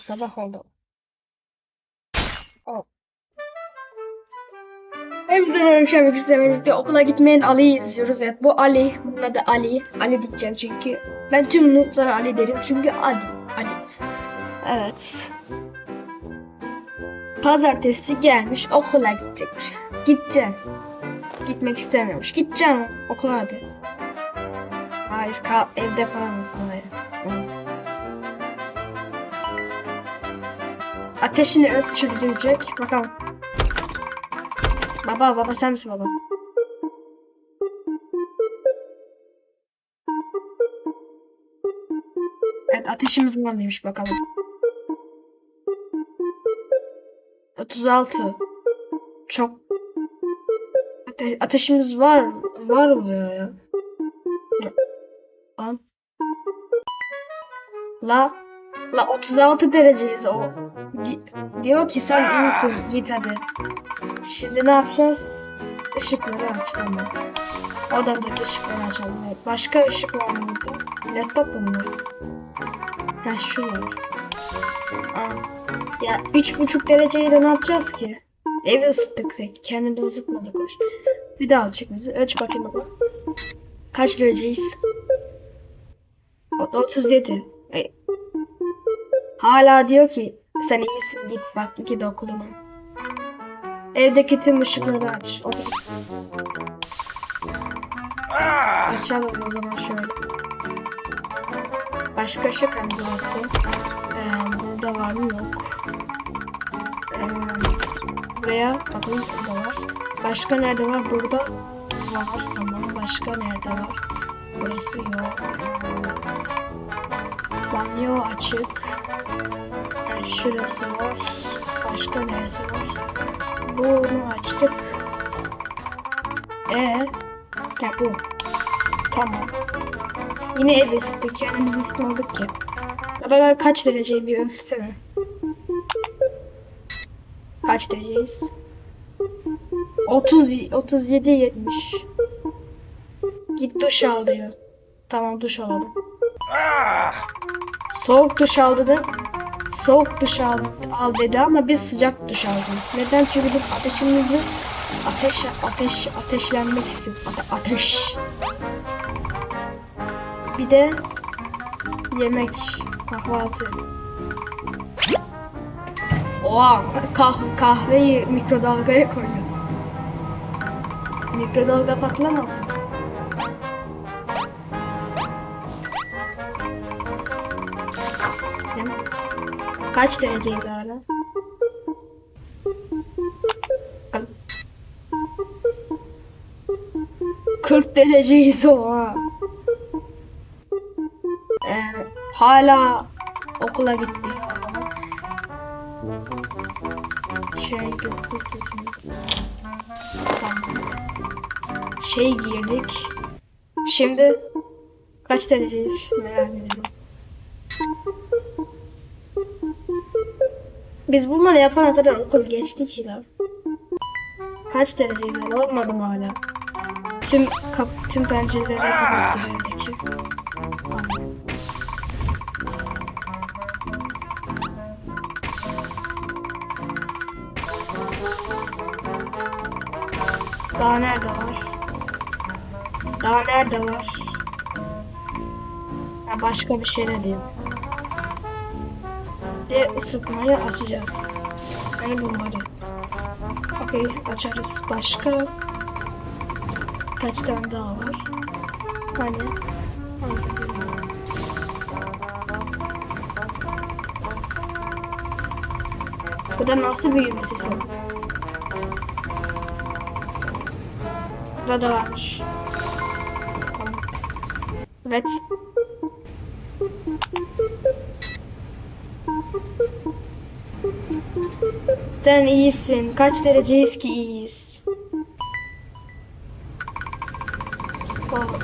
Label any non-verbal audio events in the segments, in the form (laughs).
sabah oldu. Oh. Hepsi benim şemikle birlikte okula gitmeyen Ali'yi izliyoruz. Evet bu Ali. Bunun adı Ali. Ali diyeceğim çünkü. Ben tüm noob'lara Ali derim çünkü Ali. Ali. Evet. Pazartesi gelmiş okula gidecekmiş. Gideceksin. Gitmek istemiyormuş. Gideceksin okula hadi. Hayır kal evde kalamazsın hayır. Hı. Ateşini ölçülecek. Bakalım. Baba baba sen misin baba? Evet ateşimiz var mıymış bakalım. 36. Çok Ate- ateşimiz var var mı ya? La la 36 dereceyiz o. Di- diyor ki sen iyisin git hadi. Şimdi ne yapacağız? Işıkları aç tamam. Odadaki ışıkları açalım. Evet. Başka ışık var mı burada? Laptop mu var? Ha şu var. Aa. Ya üç buçuk dereceyle ne yapacağız ki? Evi ısıttık tek. Kendimizi ısıtmadık hoş. Bir daha ölçek bizi. Ölç bakayım baba. Kaç dereceyiz? O da 37. Ey. Hala diyor ki sen iyisin git bak de okuluna. Evdeki tüm ışıkları aç. O- Açalım o zaman şöyle. Başka ışık hangi vardı? Ee, burada var mı? Yok. Ee, buraya bakın burada var. Başka nerede var? Burada var. Tamam. Başka nerede var? Burası yok. Banyo açık. Yani şurası var. Başka neresi var? Bunu açtık. E ya bu. Tamam. Yine ev ısıttık. Kendimizi ısıtmadık ki. Ya ben kaç dereceyi bir ölçsene. Kaç dereceyiz? 30 37 70. Git duş al diyor. Tamam duş alalım. Soğuk duş al dedi. Soğuk duş al, al dedi ama biz sıcak duş aldık. Neden? Çünkü biz ateşimizi ateş ateş ateşlenmek istiyoruz. Ate- ateş. Bir de yemek, kahvaltı. Oha, kah kahveyi mikrodalgaya koyuyoruz. Mikrodalga patlamasın. Kaç dereceyiz hala? Bakalım. 40 dereceyiz oha. Ee, hala okula gitti o zaman. Şey. Tamam. Şey girdik. Şimdi kaç dereceyiz merak ediyorum. Biz bunları yapana kadar okul geçtik ya. Kaç dereceyiz hala? Olmadı mı hala? Tüm kap tüm pencereleri kapattı evdeki. Daha nerede var? Daha nerede var? Ha, başka bir şey de değil. De ısıtmayı açacağız. Yani bunları. Okey açarız. Başka kaç tane daha var? Hani? Bu da nasıl büyüme sesi? Burada da varmış. Evet. Sen iyisin. Kaç dereceyiz ki iyiyiz?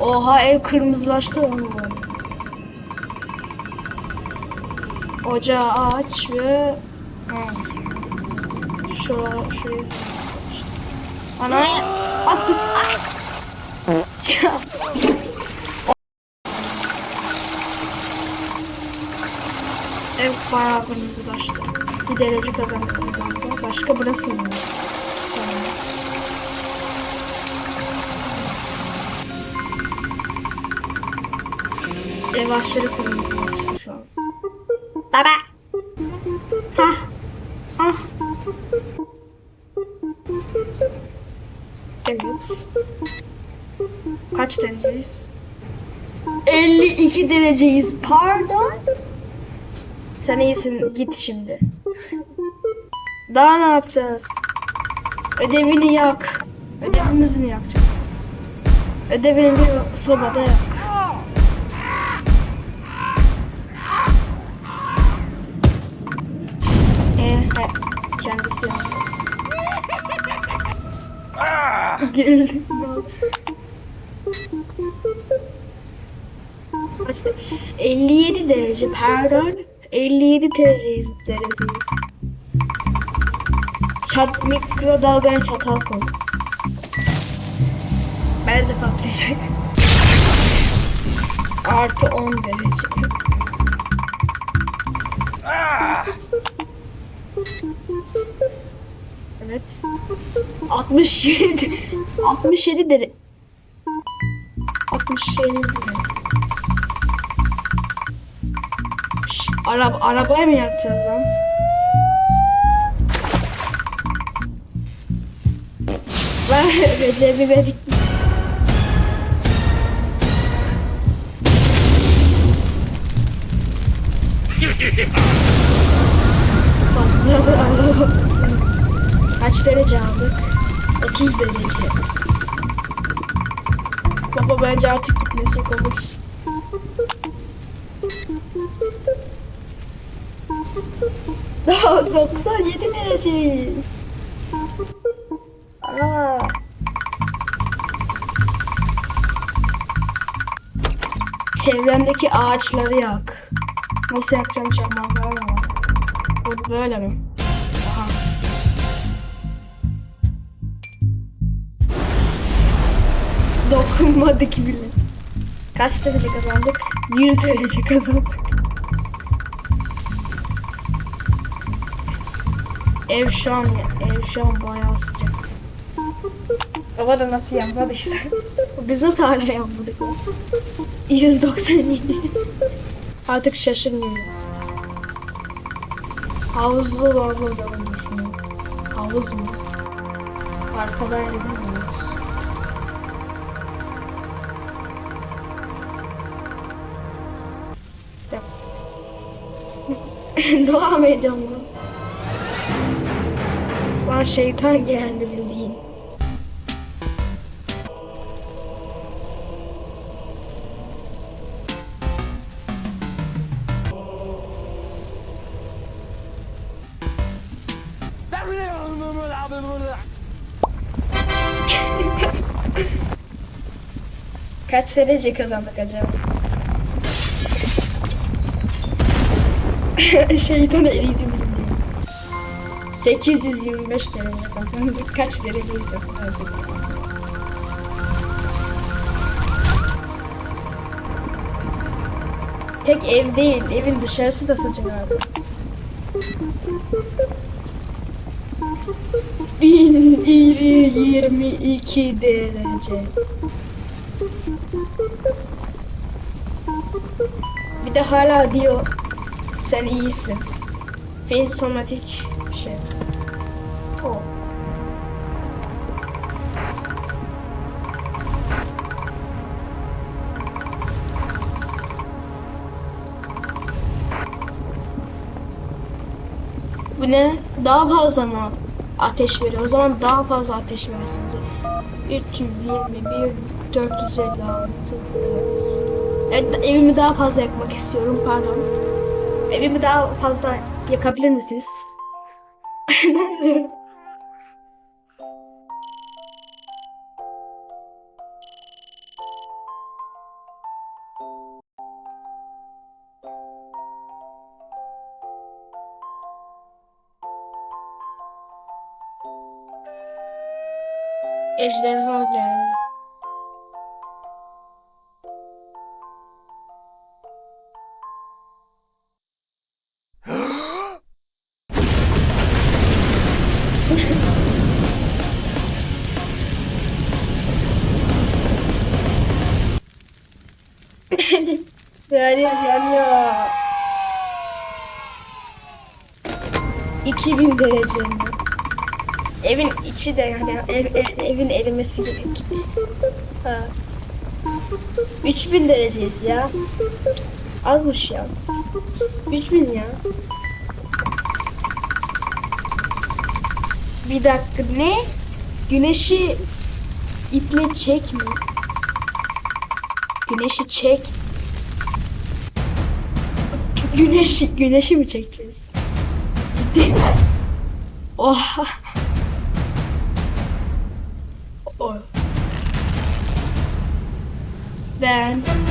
Oha ev kırmızılaştı lan. Ocağı aç ve. Şuraya, şuraya Ana asıç. Ya. Ev bayağı kırmızılaştı. Bir derece kazandık. Başka burası mı? Ev aşırı kırmızılaştı şu an. Baba. Hah. Hah. Evet. Kaç dereceyiz? 52 dereceyiz. Pardon. Sen iyisin. Git şimdi. Daha ne yapacağız? Ödevini yak. Ödevimizi mi yakacağız? Ödevini bir sobada yak. Ee, he, kendisi yaktı. Geldi. Kaçtı? 57 derece pardon. 57 dereceyiz dereceyiz. Çat mikrodalgaya çatal koy. Bence patlayacak. Artı 10 derece. Evet. 67 67 derece. 67 derece. Şş, Araba, arabaya mı yapacağız lan? Recep İvedik patladı araba. Kaç derece aldık? 30 derece. Baba bence artık gitmesek olur. Daha 97 dereceyiz. Çevremdeki ağaçları yak. Nasıl yakacağım çakmak böyle mi? Bu böyle mi? Aha. Dokunmadık bile. Kaç derece kazandık? 100 derece kazandık. Ev şu an, ev şu an bayağı sıcak. Da nasıl yanmadıysa. Biz nasıl hala yanmadık? 197. Artık şaşırmıyorum. Havuzlu ben düşünüyorum. Havuz mu? Arkada? Tamam. (laughs) Devam ediyorum lan. Lan şeytan geldi bildiğin. Kaç derece kazandık acaba? (laughs) Şeytan eriydi bildiğin. 825 derece kazandık. Kaç dereceyiz yok. Tek ev değil, evin dışarısı da sıcak abi. Bin iri yirmi iki derece. Bir de hala diyor sen iyisin. Fail somatik şey. O. Bu ne? Daha fazla mı ateş veriyor? O zaman daha fazla ateş versin bize. 321, 456. Evet. Evet, evimi daha fazla yakmak istiyorum. Pardon. Evimi daha fazla yakabilir misiniz? Ejderha geldi. yani yanıyor. 2000 derece. Evin içi de yani ev, ev, evin erimesi gibi. Ha. 3000 dereceyiz ya. Azmış ya. 3000 ya. Bir dakika ne? Güneşi iple çek mi? Güneşi çek. Güneşi, güneşi mi çekeceğiz? Ciddi misin? Oha. O. Ben. Ben.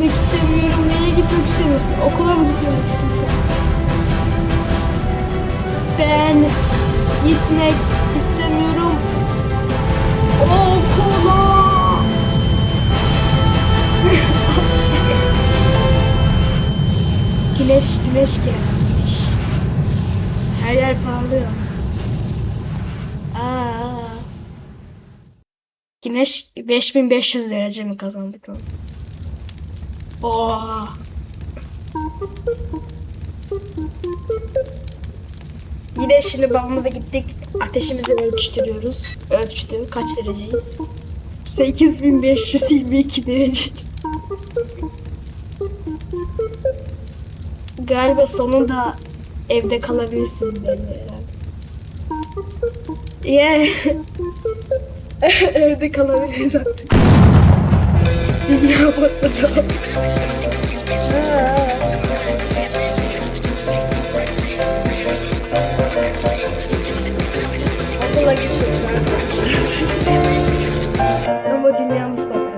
Gitmek istemiyorum. Nereye gitmek istemiyorsun? Okula mı gitmek istiyorsun? Ben gitmek istemiyorum. Okula. (laughs) güneş, güneş gelmiş. Her yer parlıyor. Aa. Güneş 5500 derece mi kazandık onu? Oha. Yine şimdi babamıza gittik. Ateşimizi ölçtürüyoruz. Ölçtü. Kaç dereceyiz? 8522 derece. Galiba sonunda evde kalabilirsin dedi herhalde. Yeah. (laughs) evde kalabiliriz artık. Biz ne yapalım? Okula gitmiyoruz arkadaşlar. Ama dünyamız patladı.